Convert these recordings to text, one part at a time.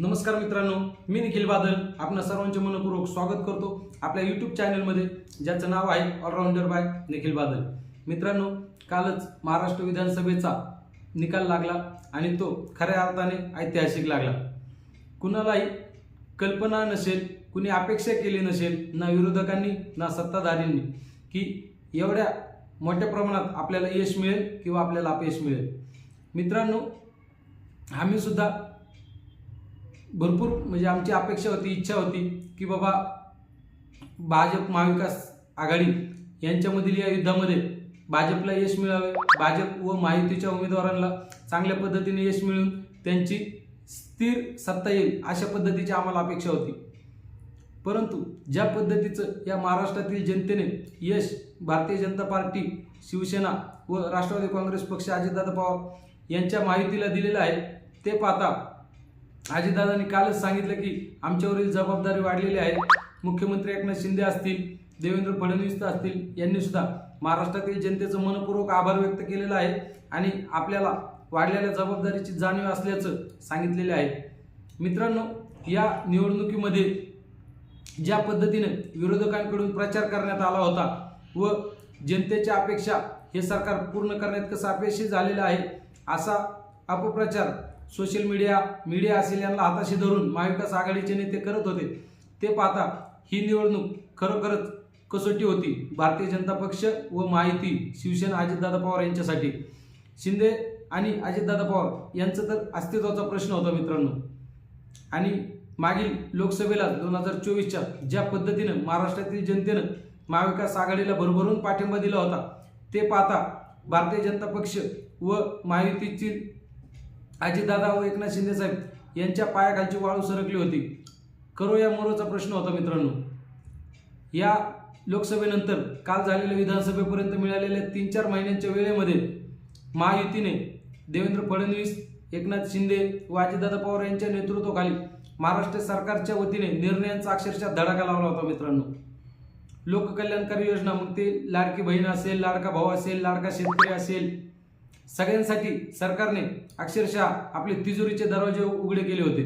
नमस्कार मित्रांनो मी निखिल बादल. आपणा सर्वांचे मनपूर्वक स्वागत करतो आपल्या यूट्यूब चॅनलमध्ये ज्याचं नाव आहे ऑलराऊंडर बाय निखिल बादल. मित्रांनो कालच महाराष्ट्र विधानसभेचा निकाल लागला आणि तो खऱ्या अर्थाने ऐतिहासिक लागला. कुणालाही कल्पना नसेल कुणी अपेक्षा केली नसेल ना विरोधकांनी ना सत्ताधारींनी की एवढ्या मोठ्या प्रमाणात आपल्याला यश मिळेल किंवा आपल्याला अपयश मिळेल. मित्रांनो आम्हीसुद्धा भरपूर म्हणजे आमची अपेक्षा होती इच्छा होती की बाबा भाजप महाविकास आघाडी यांच्यामधील या युद्धामध्ये भाजपला यश मिळावे. भाजप व महायुतीच्या उमेदवारांना चांगल्या पद्धतीने यश मिळून त्यांची स्थिर सत्ता येईल अशा पद्धतीची आम्हाला अपेक्षा होती. परंतु ज्या पद्धतीचं या महाराष्ट्रातील जनतेने यश भारतीय जनता पार्टी शिवसेना व राष्ट्रवादी काँग्रेस पक्ष अजितदादा पवार यांच्या माहितीला दिलेलं आहे ते पाहता अजितदादांनी कालच सांगितलं की आमच्यावरील जबाबदारी वाढलेली आहे. मुख्यमंत्री एकनाथ शिंदे असतील देवेंद्र फडणवीस असतील यांनी सुद्धा महाराष्ट्रातील जनतेचं मनपूर्वक आभार व्यक्त केलेला आहे आणि आपल्याला वाढलेल्या जबाबदारीची जाणीव असल्याचं सांगितलेले आहे. मित्रांनो या निवडणुकीमध्ये ज्या पद्धतीने विरोधकांकडून प्रचार करण्यात आला होता व जनतेच्या अपेक्षा हे सरकार पूर्ण करण्यात कसं अपयशी झालेलं आहे असा अपप्रचार सोशल मीडिया मीडिया असेल यांना हाताशी धरून महाविकास आघाडीचे नेते करत होते. ते पाहता ही निवडणूक खरोखरच कसोटी होती. भारतीय जनता पक्ष व माहिती शिवसेना अजितदादा पवार यांच्यासाठी. शिंदे आणि अजितदादा पवार यांचं तर अस्तित्वाचा प्रश्न होता मित्रांनो. आणि मागील लोकसभेला दोन हजार चोवीसच्या ज्या पद्धतीनं महाराष्ट्रातील जनतेनं महाविकास आघाडीला भरभरून पाठिंबा दिला होता ते पाहता भारतीय जनता पक्ष व महायुतीची अजितदादा व एकनाथ शिंदे साहेब यांच्या पायाखालची वाळू सरकली होती. करो या मोरोचा प्रश्न होता मित्रांनो. या लोकसभेनंतर काल झालेल्या विधानसभेपर्यंत मिळालेल्या तीन चार महिन्यांच्या वेळेमध्ये महायुतीने देवेंद्र फडणवीस एकनाथ शिंदे व अजितदादा पवार यांच्या नेतृत्वाखाली महाराष्ट्र सरकारच्या वतीने निर्णयांचा अक्षरशः धडाका लावला होता मित्रांनो. लोककल्याणकारी योजना मग ते लाडकी बहीण असेल लाडका भाऊ असेल लाडका शेतकरी असेल सगळ्यांसाठी सरकारने अक्षरशः आपले तिजोरीचे दरवाजे उघडे केले होते.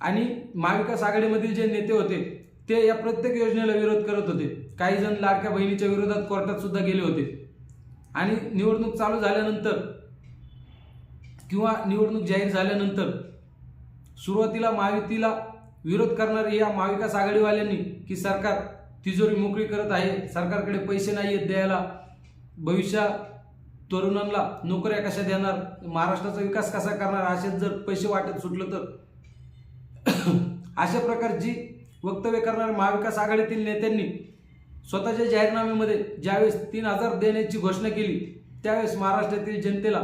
आणि महाविकास आघाडीमधील जे नेते होते ते या प्रत्येक योजनेला विरोध करत होते. काही जण लाडक्या बहिणीच्या विरोधात कोर्टात सुद्धा गेले होते. आणि निवडणूक चालू झाल्यानंतर किंवा निवडणूक जाहीर झाल्यानंतर सुरुवातीला महायुतीला विरोध करणारे या महाविकास आघाडीवाल्यांनी की सरकार तिजोरी मोकळी करत आहे सरकारकडे पैसे नाही आहेत द्यायला भविष्यात तरुणांना नोकऱ्या कशा देणार? महाराष्ट्राचा विकास कसा करणार? असेच जर पैसे वाटत सुटलं तर? अशा प्रकारची वक्तव्य करणाऱ्या महाविकास आघाडीतील नेत्यांनी स्वतःच्या जाहीरनाम्यामध्ये ज्यावेळेस तीन हजार देण्याची घोषणा केली त्यावेळेस महाराष्ट्रातील जनतेला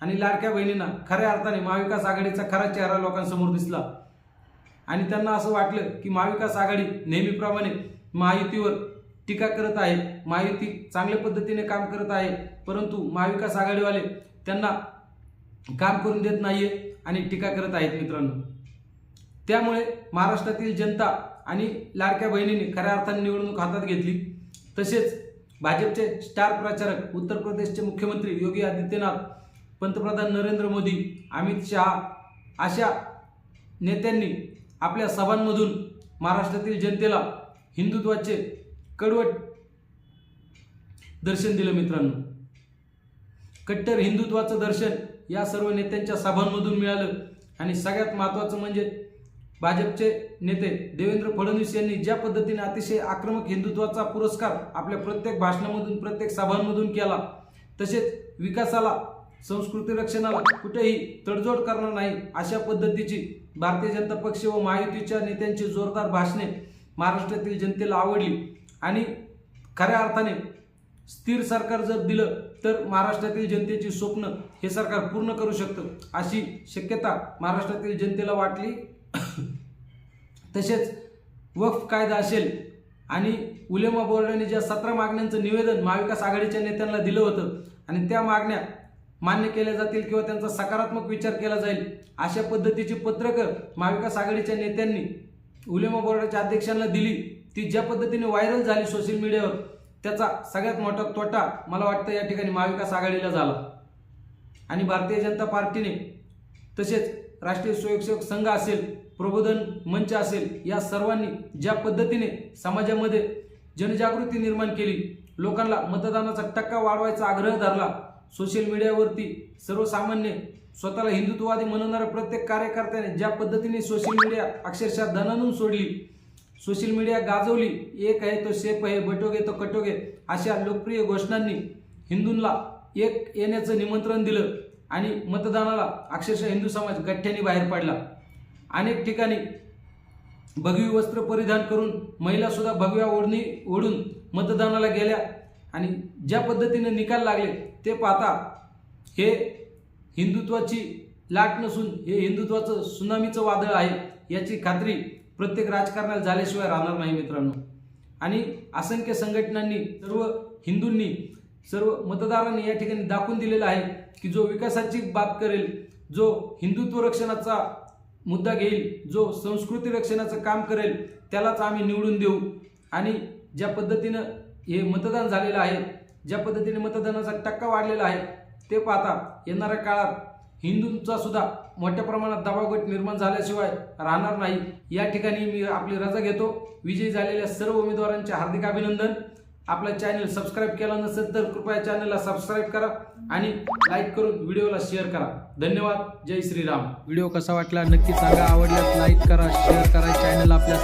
आणि लाडक्या बहिणींना खऱ्या अर्थाने महाविकास आघाडीचा खरा चेहरा लोकांसमोर दिसला. आणि त्यांना असं वाटलं की महाविकास आघाडी नेहमीप्रमाणे महायुतीवर टीका करत आहे. महायुती चांगल्या पद्धतीने काम करत आहे. परंतु महाविकास आघाडीवाले त्यांना काम करून देत नाहीये आणि टीका करत आहेत मित्रांनो. त्यामुळे महाराष्ट्रातील जनता आणि लाडक्या बहिणीने खऱ्या अर्थाने निवडणूक हातात घेतली. तसेच भाजपचे स्टार प्रचारक उत्तर प्रदेशचे मुख्यमंत्री योगी आदित्यनाथ पंतप्रधान नरेंद्र मोदी अमित शहा अशा नेत्यांनी आपल्या सभांमधून महाराष्ट्रातील जनतेला हिंदुत्वाचे कडवट दर्शन दिलं मित्रांनो. कट्टर हिंदुत्वाचं दर्शन या सर्व नेत्यांच्या सभांमधून मिळालं. आणि सगळ्यात महत्त्वाचं म्हणजे भाजपचे नेते देवेंद्र फडणवीस यांनी ज्या पद्धतीने अतिशय आक्रमक हिंदुत्वाचा पुरस्कार आपल्या प्रत्येक भाषणामधून प्रत्येक सभांमधून केला तसेच विकासाला संस्कृती रक्षणाला कुठेही तडजोड करणार नाही अशा पद्धतीची भारतीय जनता पक्ष व महायुतीच्या नेत्यांची जोरदार भाषणे महाराष्ट्रातील जनतेला आवडली. आणि खऱ्या अर्थाने स्थिर सरकार जर दिलं तर महाराष्ट्रातील जनतेची स्वप्न हे सरकार पूर्ण करू शकतं अशी शक्यता महाराष्ट्रातील जनतेला वाटली. तसेच वक्फ कायदा असेल आणि उलेमा बोर्डाने ज्या सतरा मागण्यांचं निवेदन महाविकास आघाडीच्या नेत्यांना दिलं होतं आणि त्या मागण्या मान्य केल्या जातील किंवा त्यांचा सकारात्मक विचार केला जाईल अशा पद्धतीची पत्रकं महाविकास आघाडीच्या नेत्यांनी उलेमा बोर्डाच्या अध्यक्षांना दिली. ती ज्या पद्धतीने व्हायरल झाली सोशल मीडियावर त्याचा सगळ्यात मोठा तोटा मला वाटतं या ठिकाणी महाविकास आघाडीला झाला. आणि भारतीय जनता पार्टीने तसेच राष्ट्रीय स्वयंसेवक संघ असेल प्रबोधन मंच असेल या सर्वांनी ज्या पद्धतीने समाजामध्ये जनजागृती निर्माण केली लोकांना मतदानाचा टक्का वाढवायचा आग्रह धरला सोशल मीडियावरती सर्वसामान्य स्वतःला हिंदुत्ववादी म्हणणाऱ्या प्रत्येक कार्यकर्त्याने ज्या पद्धतीने सोशल मीडिया अक्षरशः धनानून सोडली सोशल मीडिया गाजवली. एक आहे तो सेफ आहे बटोगे तो कटोगे अशा लोकप्रिय घोषणांनी हिंदूंना एक येण्याचं निमंत्रण दिलं आणि मतदानाला अक्षरशः हिंदू समाज गठ्ठ्याने बाहेर पडला. अनेक ठिकाणी भगवी वस्त्र परिधान करून महिलासुद्धा भगव्या ओढणी ओढून मतदानाला गेल्या आणि ज्या पद्धतीने निकाल लागले ते पाहता हे हिंदुत्वाची लाट नसून हे हिंदुत्वाचं सुनामीचं वादळ आहे याची खात्री प्रत्येक राजकारणाला झाल्याशिवाय राहणार नाही मित्रांनो. आणि असंख्य संघटनांनी सर्व हिंदूंनी सर्व मतदारांनी या ठिकाणी दाखवून दिलेलं आहे की जो विकासाची बात करेल जो हिंदुत्व रक्षणाचा मुद्दा घेईल जो संस्कृती रक्षणाचं काम करेल त्यालाच आम्ही निवडून देऊ. आणि ज्या पद्धतीनं हे मतदान झालेलं आहे ज्या पद्धतीने मतदानाचा टक्का वाढलेला आहे ते पाहता येणाऱ्या काळात हिंदूंचा सुद्धा मोठ्या प्रमाणात दबावगट निर्माण झाल्याशिवाय राहणार नाही. या ठिकाणी मी आपली रजा घेतो. विजयी झालेल्या सर्व उमेदवारांचे हार्दिक अभिनंदन. आपला चॅनल सबस्क्राईब केला नसेल तर कृपया चॅनलला सबस्क्राईब करा आणि लाईक करून व्हिडिओला शेअर करा. धन्यवाद. जय श्रीराम. व्हिडिओ कसा वाटला नक्की सांगा. आवडल्यास लाईक करा शेअर करा. चॅनल आपल्या